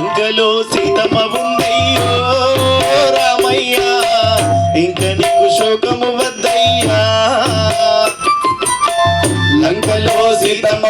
లంకలో సీతమ్మ ఉందయ్యో రామయ్యా ఇంక నీకు శోకము వద్దయ్యా. లంకలో సీతమ్మ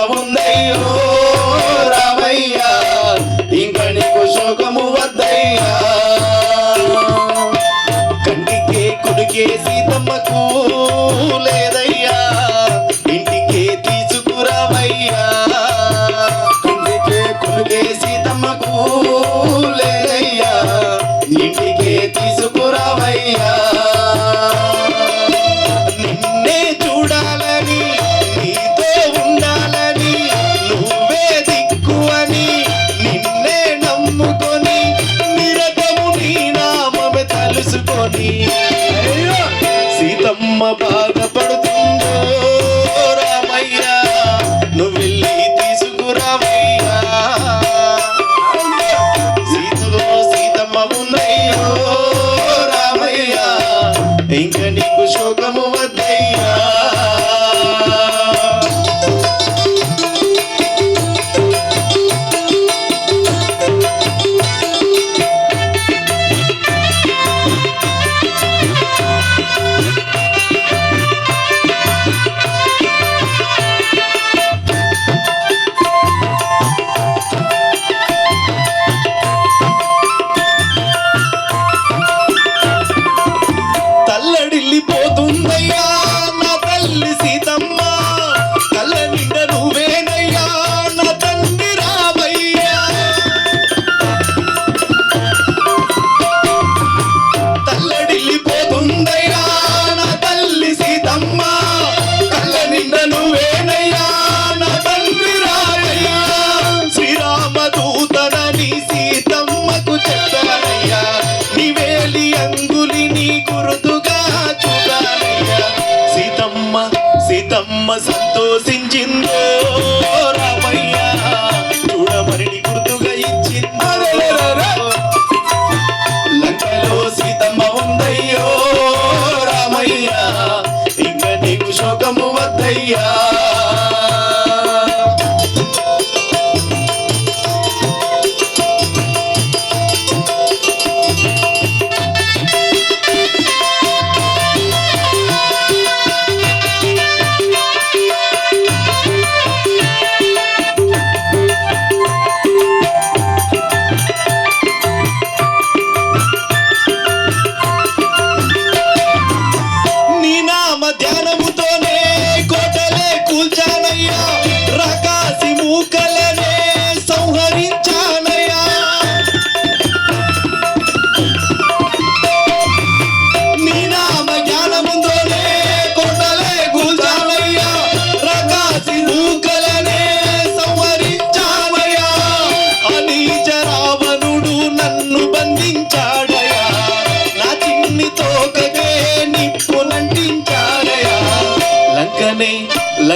తీసుకురావయ్యా. శోకము వద్దయ్యా. సంతోషించిందో రామయ్య? చూడమరిని గుర్తుగా ఇచ్చిందో లంకలో ఉందయ్యో రామయ్య? ఇంకా నీకు శోకము వద్దయ్యా?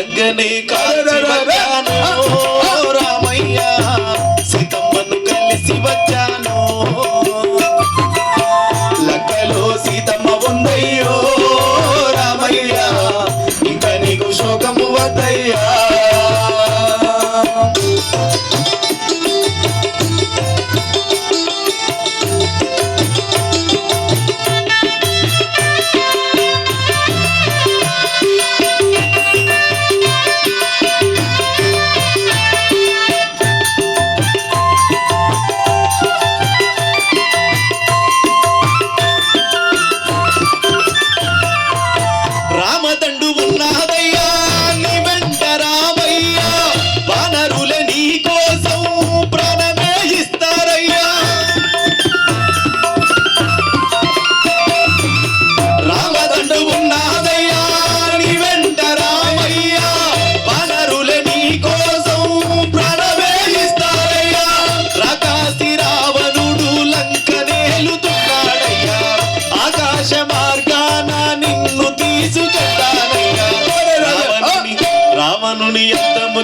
தங்கனே கால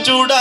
చూడా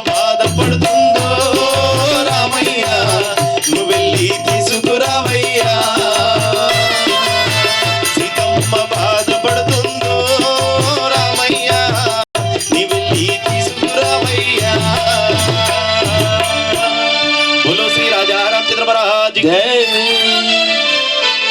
பாதப்படுத்தும்